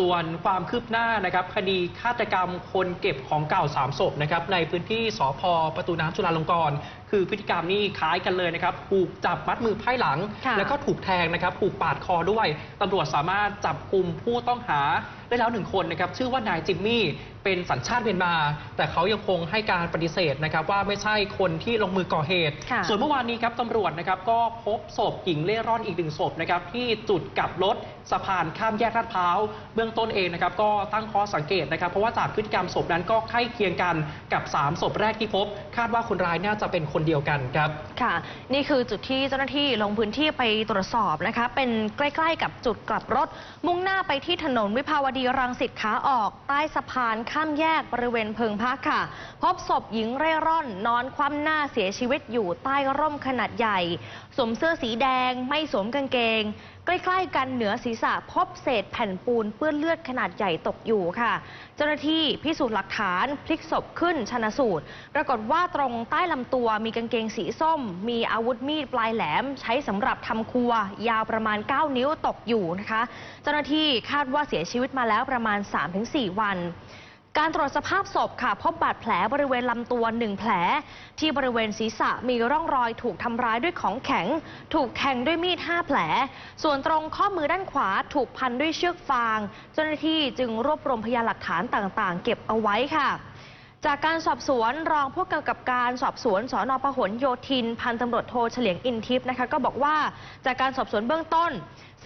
ส่วนความคืบหน้านะครับคดีฆาตกรรมคนเก็บของเก่าสามศพนะครับในพื้นที่สพประตูน้ำจุฬาลงกรณ์ คือพฤติกรรมนี่คล้ายกันเลยนะครับถูกจับมัดมือไพ่หลังค่ะแล้วก็ถูกแทงนะครับถูกปาดคอด้วยตำรวจสามารถจับกลุ่มผู้ต้องหาได้แล้วหนึ่งคนนะครับชื่อว่านายจิมมี่เป็นสัญชาติเมียนมา แต่เขายังคงให้การปฏิเสธนะครับว่าไม่ใช่คนที่ลงมือก่อเหตุค่ะส่วนเมื่อวานนี้ครับตำรวจนะครับก็พบศพหญิงเล่ร่อนอีกหนึ่งศพนะครับที่จุดกลับรถสะพานข้ามแยกลาดพร้าวเบื้องต้นเองนะครับก็ตั้งข้อสังเกตนะครับ เพราะว่าจากพฤติกรรมศพนั้นก็ใกล้เคียงกันกับ 3 ศพแรกที่พบ คาดว่าคนร้ายน่าจะเป็นคนเดียวกันครับ ค่ะ นี่คือจุดที่เจ้าหน้าที่ลงพื้นที่ไปตรวจสอบนะคะ เป็นใกล้ ๆ กับจุดกลับรถ มุ่งหน้าไปที่ถนนวิภาวดีรังสิตขาออก ใต้สะพานข้ามแยกบริเวณเพิงพักค่ะ พบศพหญิงเร่ร่อน นอนคว่ำหน้าเสียชีวิตอยู่ใต้ร่มขนาดใหญ่ สวมเสื้อสีแดง ไม่สวมกางเกงใกล้ๆ กันเหนือศีรษะพบเศษแผ่นปูนเปื้อนเลือดขนาดใหญ่ตกอยู่ค่ะ เจ้าหน้าที่พิสูจน์หลักฐานพลิกศพขึ้นชนะสูตร ปรากฏว่าตรงใต้ลำตัวมีกางเกงสีส้ม มีอาวุธมีดปลายแหลม ใช้สำหรับทำครัว ยาวประมาณ 9 นิ้วตกอยู่นะคะ เจ้าหน้าที่คาดว่าเสียชีวิตมาแล้วประมาณ 3-4 วัน การตรวจสภาพศพค่ะพบบาดแผลบริเวณลำตัวหนึ่งแผล ที่บริเวณศีรษะมีร่องรอยถูกทำร้ายด้วยของแข็ง ถูกแทงด้วยมีด 5 แผล ส่วนตรงข้อมือด้านขวาถูกพันด้วยเชือกฟาง เจ้าหน้าที่จึงรวบรวมพยานหลักฐานต่างๆ เก็บเอาไว้ค่ะจากการสอบสวนรองผู้กำกับการสอบสวนสอนอพหลโยธิน พันตำรวจโทเฉลียงอินทิพย์นะคะก็บอกว่าจากการสอบสวนเบื้องต้น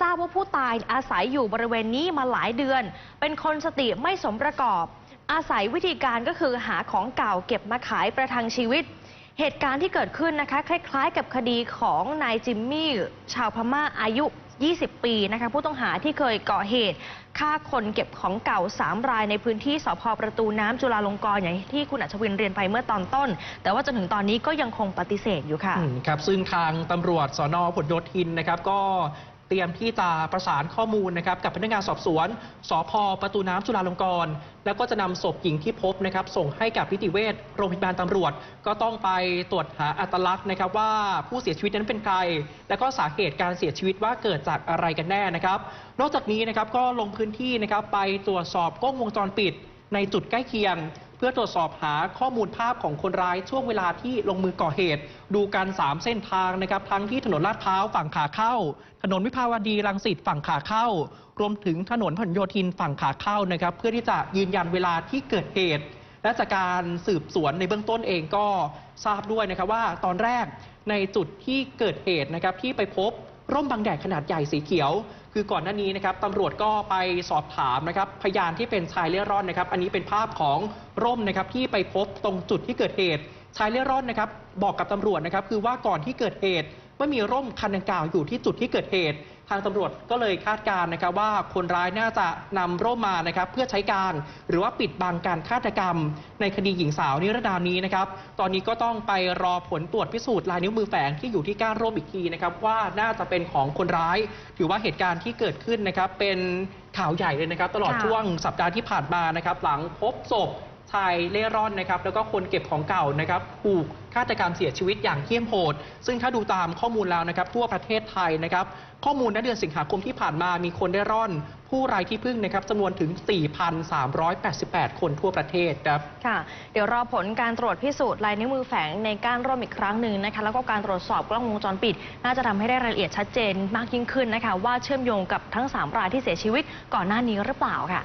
ทราบว่าผู้ตายอาศัยอยู่บริเวณนี้มาหลายเดือน เป็นคนสติไม่สมประกอบ อาศัยวิธีการก็คือหาของเก่าเก็บมาขายประทังชีวิต เหตุการณ์ที่เกิดขึ้นนะคะ คล้ายๆ กับคดีของนายจิมมี่ ชาวพม่าอายุ 20 ปีนะคะผู้ต้องหาที่เคยก่อเหตุฆ่าคนเก็บของเก่า 3 รายในพื้นที่สพประตูน้ำจุฬาลงกรณ์อย่างที่คุณอัชวินเรียนไปเมื่อตอนต้น แต่ว่าจนถึงตอนนี้ก็ยังคงปฏิเสธอยู่ค่ะครับซึ่งทางตำรวจสอนอผลโยธินนะครับก็ เตรียมที่จะประสานข้อมูลนะครับกับพนักงานสอบสวนสพประตูน้ำจุฬาลงกรณ์แล้วก็จะนำศพหญิงที่พบนะครับส่งให้กับนิติเวชโรงพยาบาลตำรวจ ก็ต้องไปตรวจหาอัตลักษณ์นะครับว่าผู้เสียชีวิตนั้นเป็นใคร และก็สาเหตุการเสียชีวิตว่าเกิดจากอะไรกันแน่นะครับ นอกจากนี้นะครับก็ลงพื้นที่นะครับไปตรวจสอบกล้องวงจรปิดในจุดใกล้เคียง เพื่อตรวจสอบหาข้อมูลภาพของคนร้ายช่วงเวลาที่ลงมือก่อเหตุ ดูกัน3เส้นทางนะครับ ทั้งที่ถนนลาดพร้าวฝั่งขาเข้า ถนนวิภาวดีรังสิตฝั่งขาเข้า รวมถึงถนนพหลโยธินฝั่งขาเข้านะครับ เพื่อที่จะยืนยันเวลาที่เกิดเหตุ และจากการสืบสวนในเบื้องต้นเองก็ทราบด้วยนะครับว่าตอนแรกในจุดที่เกิดเหตุนะครับที่ไปพบ ร่มบังแดดขนาดใหญ่สีเขียว คือก่อนหน้านี้นะครับตำรวจก็ไปสอบถามนะครับพยานที่เป็นชายเล่ร่อนนะครับ อันนี้เป็นภาพของร่มนะครับที่ไปพบตรงจุดที่เกิดเหตุชายเล่ร่อนนะครับ บอกกับตำรวจนะครับ คือว่าก่อนที่เกิดเหตุ ไม่มีร่มคันดังกล่าวอยู่ที่จุดที่เกิดเหตุ ทางตำรวจก็เลยคาดการณ์นะครับว่าคนร้ายน่าจะนำร่มมานะครับเพื่อใช้การ หรือว่าปิดบังการฆาตกรรม ในคดีหญิงสาวนิรนานี้นะครับตอนนี้ก็ต้องไปรอผลตรวจพิสูจน์ลายนิ้วมือแฝงที่อยู่ที่ก้านร่มอีกทีนะครับว่าน่าจะเป็นของคนร้าย ถือว่าเหตุการณ์ที่เกิดขึ้นนะครับเป็นข่าวใหญ่เลยนะครับ ตลอดช่วงสัปดาห์ที่ผ่านมานะครับ หลังพบศพ ชายเล่ร่อนนะครับแล้วก็คนเก็บของเก่านะครับถูกฆาตกรรมเสียชีวิตอย่างเหี้ยมโหด ซึ่งถ้าดูตามข้อมูลแล้วนะครับทั่วประเทศไทยนะครับ ข้อมูลณเดือนสิงหาคมที่ผ่านมามีคนได้ร่อน ผู้ไร้ที่พึ่งนะครับจำนวนถึง 4,388 คนทั่วประเทศครับค่ะ เดี๋ยวรอผลการตรวจพิสูจน์ลายนิ้วมือแฝงในกานร่มอีกครั้งหนึ่งนะคะแล้วก็การตรวจสอบกล้องวงจรปิด น่าจะทำให้ได้รายละเอียดชัดเจนมากยิ่งขึ้นนะคะว่าเชื่อมโยงกับทั้ง 3 รายที่เสียชีวิตก่อนหน้านี้หรือเปล่าค่ะ